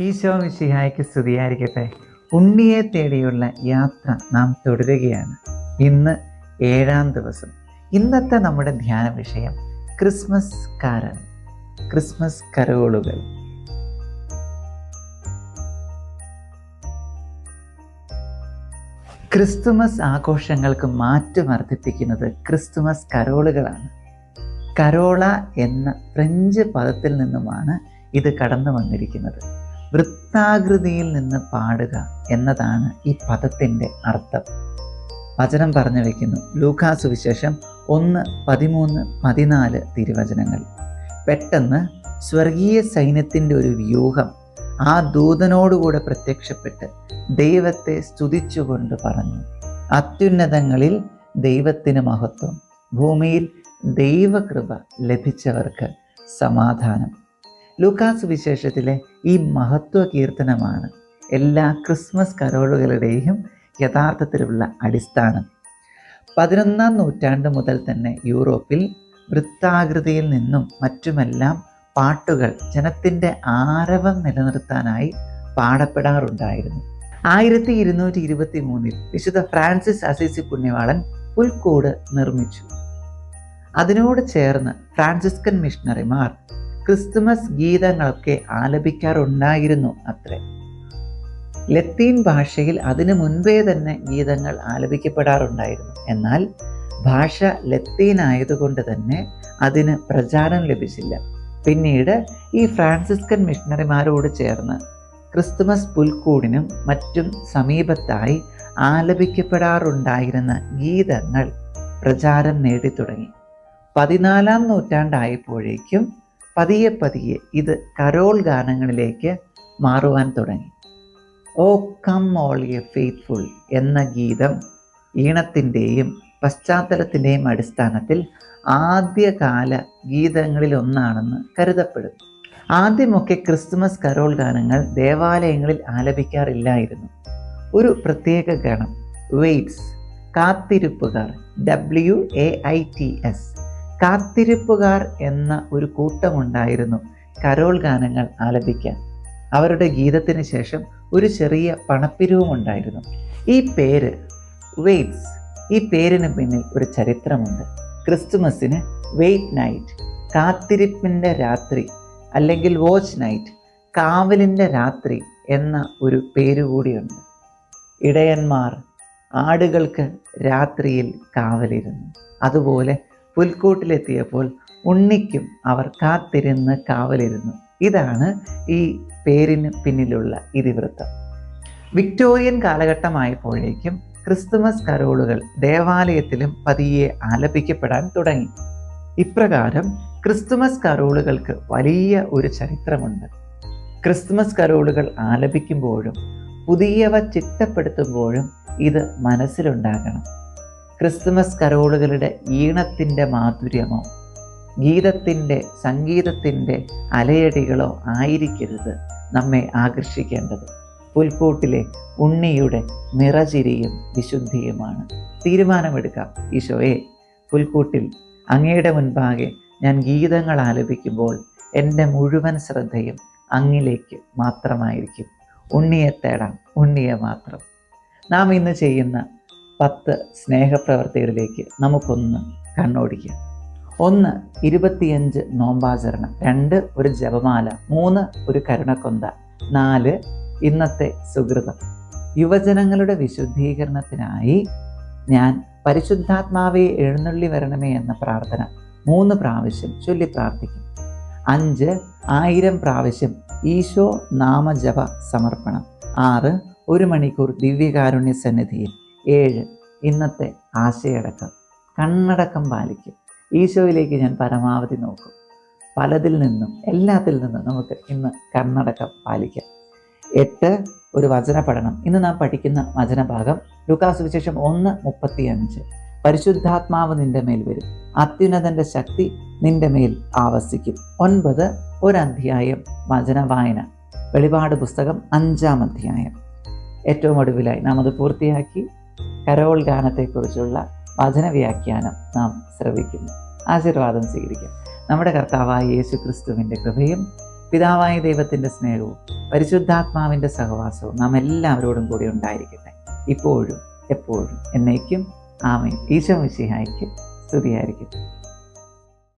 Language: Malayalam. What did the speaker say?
ഈശോ മിശിഹായ്ക്ക് സ്തുതിയായിരിക്കട്ടെ. ഉണ്ണിയെ തേടിയുള്ള യാത്ര നാം തുടരുകയാണ്. ഇന്ന് ഏഴാം ദിവസം. ഇന്നത്തെ നമ്മുടെ ധ്യാന വിഷയം ക്രിസ്മസ് കാരൻ ക്രിസ്മസ് കരോളുകൾ. ക്രിസ്തുമസ് ആഘോഷങ്ങൾക്ക് മാറ്റം വർദ്ധിപ്പിക്കുന്നത് ക്രിസ്തുമസ് കരോളുകളാണ്. കരോള എന്ന ഫ്രഞ്ച് പദത്തിൽ നിന്നുമാണ് ഇത് കടന്നു വന്നിരിക്കുന്നത് വൃത്താകൃതിയിൽ നിന്ന് പാടുക എന്നതാണ് ഈ പദത്തിന്റെ അർത്ഥം. വചനം പറഞ്ഞു വയ്ക്കുന്നു ലൂക്കാ സുവിശേഷം ഒന്ന് പതിമൂന്ന് പതിനാല് തിരുവചനങ്ങൾ. പെട്ടെന്ന് സ്വർഗീയ സൈന്യത്തിന്റെ ഒരു വ്യൂഹം ആ ദൂതനോടുകൂടെ പ്രത്യക്ഷപ്പെട്ട് ദൈവത്തെ സ്തുതിച്ചുകൊണ്ട് പറഞ്ഞു. അത്യുന്നതങ്ങളിൽ ദൈവത്തിന് മഹത്വം. ഭൂമിയിൽ ദൈവകൃപ ലഭിച്ചവർക്ക് സമാധാനം. ലൂക്കാസ് വിശേഷത്തിലെ ഈ മഹത്വ കീർത്തനമാണ് എല്ലാ ക്രിസ്മസ് കരോളുകളുടെയും യഥാർത്ഥത്തിലുള്ള അടിസ്ഥാനം. പതിനൊന്നാം നൂറ്റാണ്ട് മുതൽ തന്നെ യൂറോപ്പിൽ വൃത്താകൃതിയിൽ നിന്നും മറ്റുമെല്ലാം പാട്ടുകൾ ജനത്തിന്റെ ആരവം നിലനിർത്താനായി പാടപ്പെടാറുണ്ടായിരുന്നു. ആയിരത്തി ഇരുന്നൂറ്റി ഇരുപത്തി മൂന്നിൽ വിശുദ്ധ ഫ്രാൻസിസ് അസീസി പുണ്യവാളൻ പുൽക്കൂട് നിർമ്മിച്ചു. അതിനോട് ചേർന്ന് ഫ്രാൻസിസ്കൻ മിഷണറിമാർ ക്രിസ്തുമസ് ഗീതങ്ങളൊക്കെ ആലപിക്കാറുണ്ടായിരുന്നു അത്രേ. ലത്തീൻ ഭാഷയിൽ അതിനു മുൻപേ തന്നെ ഗീതങ്ങൾ ആലപിക്കപ്പെടാറുണ്ടായിരുന്നു. എന്നാൽ ഭാഷ ലത്തീൻ ആയതുകൊണ്ട് തന്നെ അതിന് പ്രചാരം ലഭിച്ചില്ല. പിന്നീട് ഈ ഫ്രാൻസിസ്കൻ മിഷണറിമാരോട് ചേർന്ന് ക്രിസ്തുമസ് പുൽക്കൂടിനും മറ്റും സമീപത്തായി ആലപിക്കപ്പെടാറുണ്ടായിരുന്ന ഗീതങ്ങൾ പ്രചാരം നേടിത്തുടങ്ങി. പതിനാലാം നൂറ്റാണ്ടായപ്പോഴേക്കും പതിയെ പതിയെ ഇത് കരോൾ ഗാനങ്ങളിലേക്ക് മാറുവാൻ തുടങ്ങി. O come all ye faithful എന്ന ഗീതം ഈണത്തിന്റെയും പശ്ചാത്തലത്തിന്റെയും അടിസ്ഥാനത്തിൽ ആദ്യകാല ഗീതങ്ങളിലൊന്നാണെന്ന് കരുതപ്പെടുന്നു. ആദ്യമൊക്കെ ക്രിസ്മസ് കരോൾ ഗാനങ്ങൾ ദേവാലയങ്ങളിൽ ആലപിക്കാറില്ലായിരുന്നു. ഒരു പ്രത്യേക ഗണം waits കാത്തിരിപ്പുകാർ W A I T S കാത്തിരിപ്പുകാർ എന്ന ഒരു കൂട്ടമുണ്ടായിരുന്നു കരോൾ ഗാനങ്ങൾ ആലപിക്കാൻ. അവരുടെ ഗീതത്തിന് ശേഷം ഒരു ചെറിയ പണപ്പിരിവും ഉണ്ടായിരുന്നു ഈ പേര് വെയ്റ്റ്സ്. ഈ പേരിന് പിന്നിൽ ഒരു ചരിത്രമുണ്ട്. ക്രിസ്തുമസിന് വെയ്റ്റ് നൈറ്റ് കാത്തിരിപ്പിന്റെ രാത്രി അല്ലെങ്കിൽ വാച്ച് നൈറ്റ് കാവലിന്റെ രാത്രി എന്ന ഒരു പേരുകൂടിയുണ്ട് ഇടയന്മാർ ആടുകൾക്ക് രാത്രിയിൽ കാവലിരുന്നു. അതുപോലെ പുൽക്കൂട്ടിലെത്തിയപ്പോൾ ഉണ്ണിക്കും അവർ കാത്തിരുന്ന് കാവലിരുന്നു. ഇതാണ് ഈ പേരിന് പിന്നിലുള്ള ഇതിവൃത്തം. വിക്ടോറിയൻ കാലഘട്ടമായപ്പോഴേക്കും ക്രിസ്തുമസ് കരോളുകൾ ദേവാലയത്തിലും പതിയെ ആലപിക്കപ്പെടാൻ തുടങ്ങി. ഇപ്രകാരം ക്രിസ്തുമസ് കരോളുകൾക്ക് വലിയ ഒരു ചരിത്രമുണ്ട്. ക്രിസ്തുമസ് കരോളുകൾ ആലപിക്കുമ്പോഴും പുതിയവ ചിട്ടപ്പെടുത്തുമ്പോഴും ഇത് മനസ്സിലുണ്ടാകണം. ക്രിസ്തുമസ് കരോളുകളുടെ ഈണത്തിന്റെ മാധുര്യമോ ഗീതത്തിന്റെ സംഗീതത്തിന്റെ അലയടികളോ ആയിരിക്കരുത് നമ്മെ ആകർഷിക്കേണ്ടത്. പുൽക്കൂട്ടിലെ ഉണ്ണിയുടെ നിറചിരിയും വിശുദ്ധിയുമാണ്. തീരുമാനമെടുക്കാം ഈശോയെ. പുൽക്കൂട്ടിൽ അങ്ങയുടെ മുൻപാകെ ഞാൻ ഗീതങ്ങൾ ആലപിക്കുമ്പോൾ എന്റെ മുഴുവൻ ശ്രദ്ധയും അങ്ങിലേക്ക് മാത്രമായിരിക്കും. ഉണ്ണിയെ തേടാം ഉണ്ണിയെ മാത്രം. നാം ഇന്ന് ചെയ്യുന്ന പത്ത് സ്നേഹപ്രവർത്തികളിലേക്ക് നമുക്കൊന്ന് കണ്ണോടിക്കാം. ഒന്ന് ഇരുപത്തിയഞ്ച് നോമ്പാചരണം രണ്ട് ഒരു ജപമാല മൂന്ന് ഒരു കരുണക്കൊന്ത നാല് ഇന്നത്തെ സുഹൃതം യുവജനങ്ങളുടെ വിശുദ്ധീകരണത്തിനായി ഞാൻ പരിശുദ്ധാത്മാവെ എഴുന്നള്ളി വരണമേ എന്ന പ്രാർത്ഥന മൂന്ന് പ്രാവശ്യം ചൊല്ലി പ്രാർത്ഥിക്കും. അഞ്ച് ആയിരം പ്രാവശ്യം ഈശോ നാമജപ സമർപ്പണം. ആറ് ഒരു മണിക്കൂർ ദിവ്യകാരുണ്യ സന്നിധിയിൽ ഏഴ്. ഇന്നത്തെ ആശയടക്കം. കണ്ണടക്കം പാലിക്കും. ഈശോയിലേക്ക് ഞാൻ പരമാവധി നോക്കും. പലതിൽ നിന്നും എല്ലാത്തിൽ നിന്നും നമുക്ക് ഇന്ന് കണ്ണടക്കം പാലിക്കാം. എട്ട് ഒരു വചന പഠനം. ഇന്ന് നാം പഠിക്കുന്ന വചനഭാഗം ലുക്കാസ് വിശേഷം ഒന്ന് മുപ്പത്തിയഞ്ച്. പരിശുദ്ധാത്മാവ് നിന്റെ മേൽ വരും. അത്യുന്നതന്റെ ശക്തി നിന്റെ മേൽ ആവസിക്കും. ഒൻപത് ഒരധ്യായം അധ്യായം വചന വായന. വെളിപാട് പുസ്തകം അഞ്ചാം അധ്യായം. ഏറ്റവും ഒടുവിലായി നാം അത് പൂർത്തിയാക്കി കരോൾ ഗാനത്തെക്കുറിച്ചുള്ള വചന വ്യാഖ്യാനം നാം ശ്രവിക്കുന്നു. ആശീർവാദം സ്വീകരിക്കാം. നമ്മുടെ കർത്താവായ യേശു ക്രിസ്തുവിന്റെ കൃപയും പിതാവായ ദൈവത്തിന്റെ സ്നേഹവും പരിശുദ്ധാത്മാവിന്റെ സഹവാസവും നാം എല്ലാവരോടും കൂടി ഉണ്ടായിരിക്കട്ടെ. ഇപ്പോഴും എപ്പോഴും എന്നേക്കും ആമേ ഈശോ മിശിഹായ്ക്ക് സ്തുതിയായിരിക്കട്ടെ.